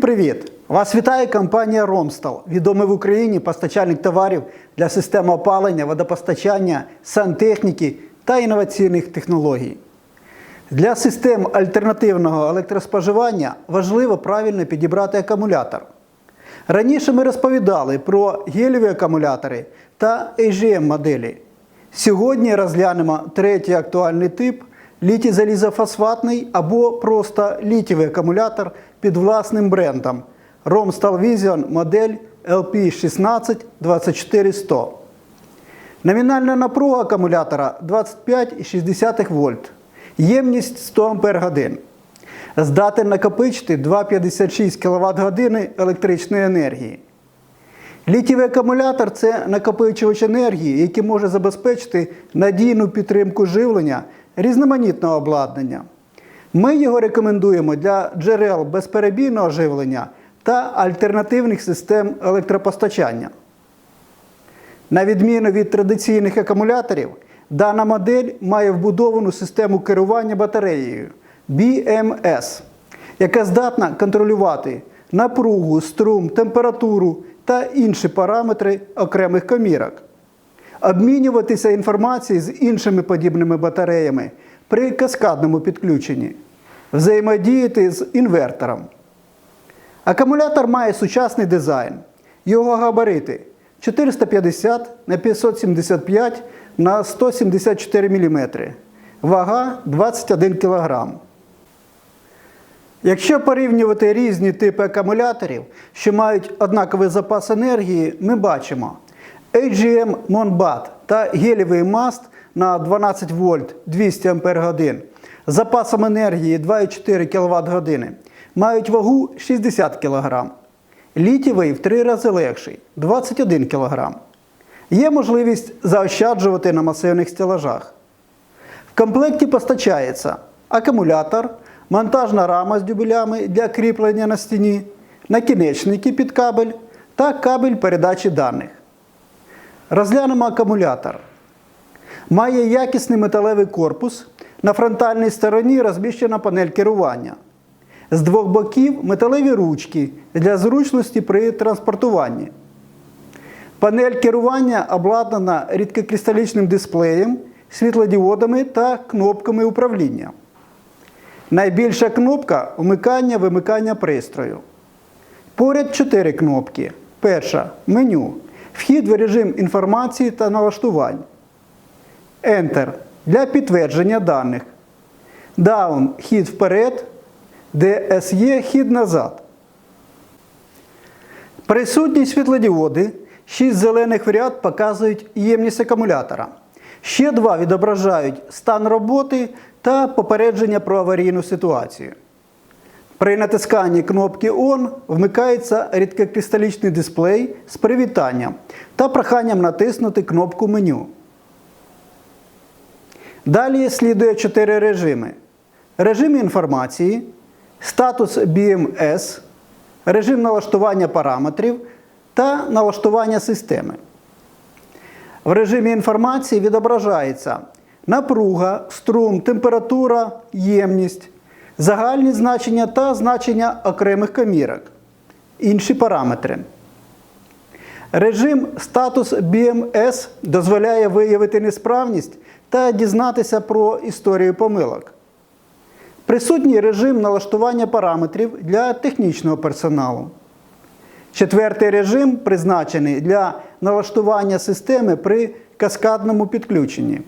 привіт! Вас вітає компанія Ромстал, відомий в Україні постачальник товарів для систем опалення, водопостачання, сантехніки та інноваційних технологій. Для систем альтернативного електроспоживання важливо правильно підібрати акумулятор. Раніше ми розповідали про гелєві акумулятори та AGM моделі. Сьогодні розглянемо третій актуальний тип літій залізофосфатний або просто літівий акумулятор під власним брендом Romstal Vision модель LP16 Номінальна напруга акумулятора 25,6 вольт. Ємність 100 Ах. Здатен накопичити 2,56 кВт години електричної енергії. Літівий акумулятор це накопичувач енергії, який може забезпечити надійну підтримку живлення різноманітного обладнання. Ми його рекомендуємо для джерел безперебійного живлення та альтернативних систем електропостачання. На відміну від традиційних акумуляторів, дана модель має вбудовану систему керування батареєю BMS, яка здатна контролювати напругу, струм, температуру та інші параметри окремих комірок, обмінюватися інформацією з іншими подібними батареями при каскадному підключенні, взаємодіяти з інвертором. Акумулятор має сучасний дизайн. Його габарити 450 на 575 на 174 мм. Вага 21 кг. Якщо порівнювати різні типи акумуляторів, що мають однаковий запас енергії, ми бачимо AGM Monbat та гелєвий маст на 12 вольт 200 Ах з запасом енергії 2,4 кВт години мають вагу 60 кг. Літівий в три рази легший 21 кг. Є можливість заощаджувати на масивних стелажах. В комплекті постачається акумулятор, монтажна рама з дюбелями для кріплення на стіні, накінечники під кабель та кабель передачі даних. Розглянемо акумулятор. Має якісний металевий корпус. На фронтальній стороні розміщена панель керування. З двох боків металеві ручки для зручності при транспортуванні. Панель керування обладнана рідкокристалічним дисплеєм, світлодіодами та кнопками управління. Найбільша кнопка вмикання вимикання пристрою. Поряд 4 кнопки. Перша меню. Вхід в режим інформації та налаштувань. Enter для підтвердження даних. Down хід вперед. DSE хід назад. Присутні світлодіоди. 6 зелених в ряд показують ємність акумулятора. Ще два відображають стан роботи та попередження про аварійну ситуацію. При натисканні кнопки ON вмикається рідкокристалічний дисплей з привітанням та проханням натиснути кнопку меню. Далі слідує 4 режими: режим інформації, статус BMS, режим налаштування параметрів та налаштування системи. В режимі інформації відображається напруга, струм, температура, ємність, загальні значення та значення окремих комірок, інші параметри. Режим статус BMS дозволяє виявити несправність та дізнатися про історію помилок. Присутній режим налаштування параметрів для технічного персоналу. Четвертий режим призначений для налаштування системи при каскадному підключенні.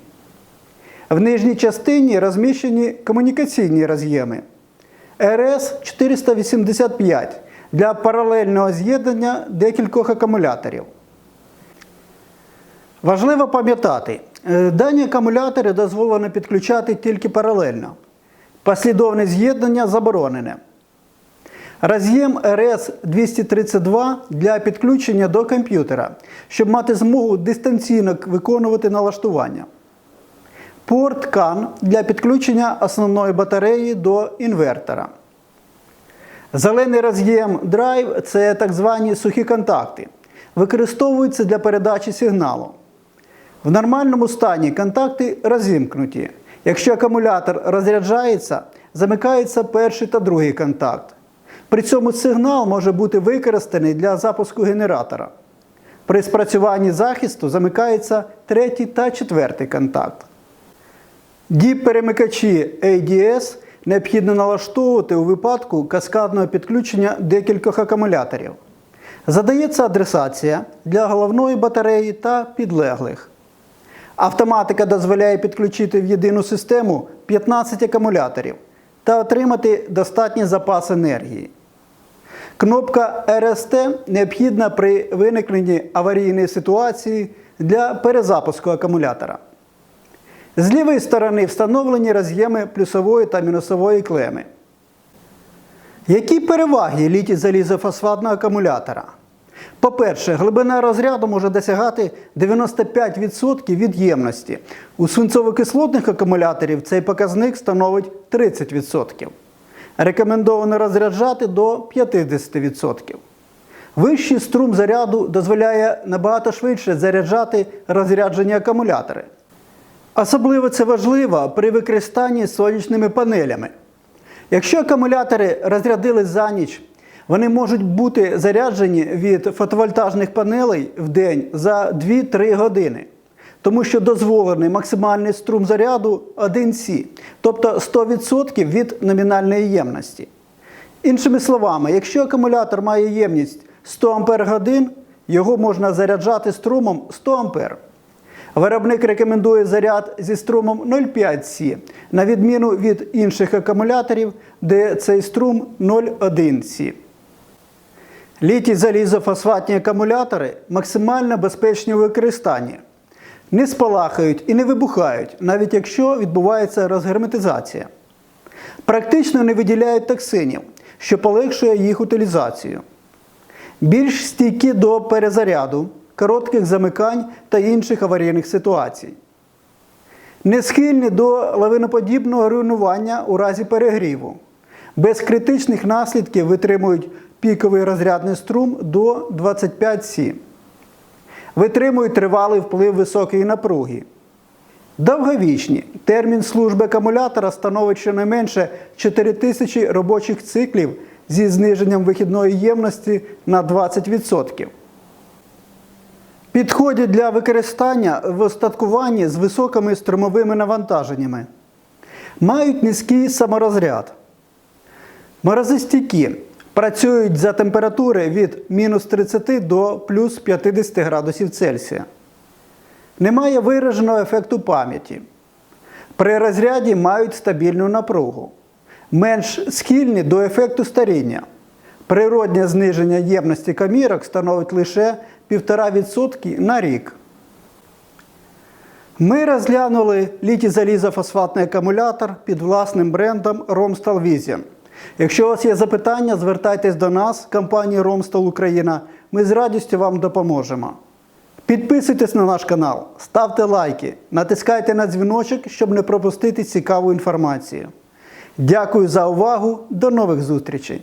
В нижній частині розміщені комунікаційні роз'єми rs 485 для паралельного з'єднання декількох акумуляторів. Важливо пам'ятати, е, дані акумулятори дозволено підключати тільки паралельно. Послідовне з'єднання заборонене. Роз'єм RS232 для підключення до комп'ютера, щоб мати змогу дистанційно виконувати налаштування. Порт CAN для підключення основної батареї до інвертора. Зелений роз'єм Drive це так звані сухі контакти. Використовуються для передачі сигналу. В нормальному стані контакти розімкнуті. Якщо акумулятор розряджається, замикається перший та другий контакт. При цьому сигнал може бути використаний для запуску генератора. При спрацюванні захисту замикається третій та четвертий контакт. Діп-перемикачі ADS необхідно налаштовувати у випадку каскадного підключення декількох акумуляторів. Задається адресація для головної батареї та підлеглих. Автоматика дозволяє підключити в єдину систему 15 акумуляторів та отримати достатній запас енергії. Кнопка РСТ необхідна при виникненні аварійної ситуації для перезапуску акумулятора. З лівої сторони встановлені роз'єми плюсової та мінусової клеми. Які переваги літій залізофосфатного акумулятора? По-перше, глибина розряду може досягати 95% від ємності. У свинцово-кислотних акумуляторів цей показник становить 30%. Рекомендовано розряджати до 50%. Вищий струм заряду дозволяє набагато швидше заряджати розряджені акумулятори. Особливо це важливо при використанні сонячними панелями. Якщо акумулятори розрядились за ніч, вони можуть бути заряджені від фотовольтажних панелей в день за 2-3 години, тому що дозволений максимальний струм заряду 1 С, тобто 100% від номінальної ємності. Іншими словами, якщо акумулятор має ємність 100 Ах, його можна заряджати струмом 100 А. Виробник рекомендує заряд зі струмом 0,5 С, на відміну від інших акумуляторів, де цей струм 0,1 С. Літій залізофосфатні акумулятори максимально безпечні у використанні. Не спалахають і не вибухають, навіть якщо відбувається розгерметизація. Практично не виділяють токсинів, що полегшує їх утилізацію. Більш стійкі до перезаряду, коротких замикань та інших аварійних ситуацій. Не схильні до лавиноподібного руйнування у разі перегріву. Без критичних наслідків витримують піковий розрядний струм до 25 С. Витримують тривалий вплив високої напруги. Довговічні. Термін служби акумулятора становить щонайменше 4000 робочих циклів зі зниженням вихідної ємності на 20%. Підходять для використання в остаткуванні з високими струмовими навантаженнями. Мають низький саморозряд. Морозостійкі. Працюють за температури від мінус 30 до плюс 50 градусів Цельсія. Немає вираженого ефекту пам'яті. При розряді мають стабільну напругу. Менш схильні до ефекту старіння. Природнє зниження ємності камірок становить лише 1,5% на рік. Ми розглянули літій-залізофосфатний акумулятор під власним брендом Romstal Vision. Якщо у вас є запитання, звертайтесь до нас, компанії Romstal Україна. Ми з радістю вам допоможемо. Підписуйтесь на наш канал, ставте лайки, натискайте на дзвіночок, щоб не пропустити цікаву інформацію. Дякую за увагу. До нових зустрічей!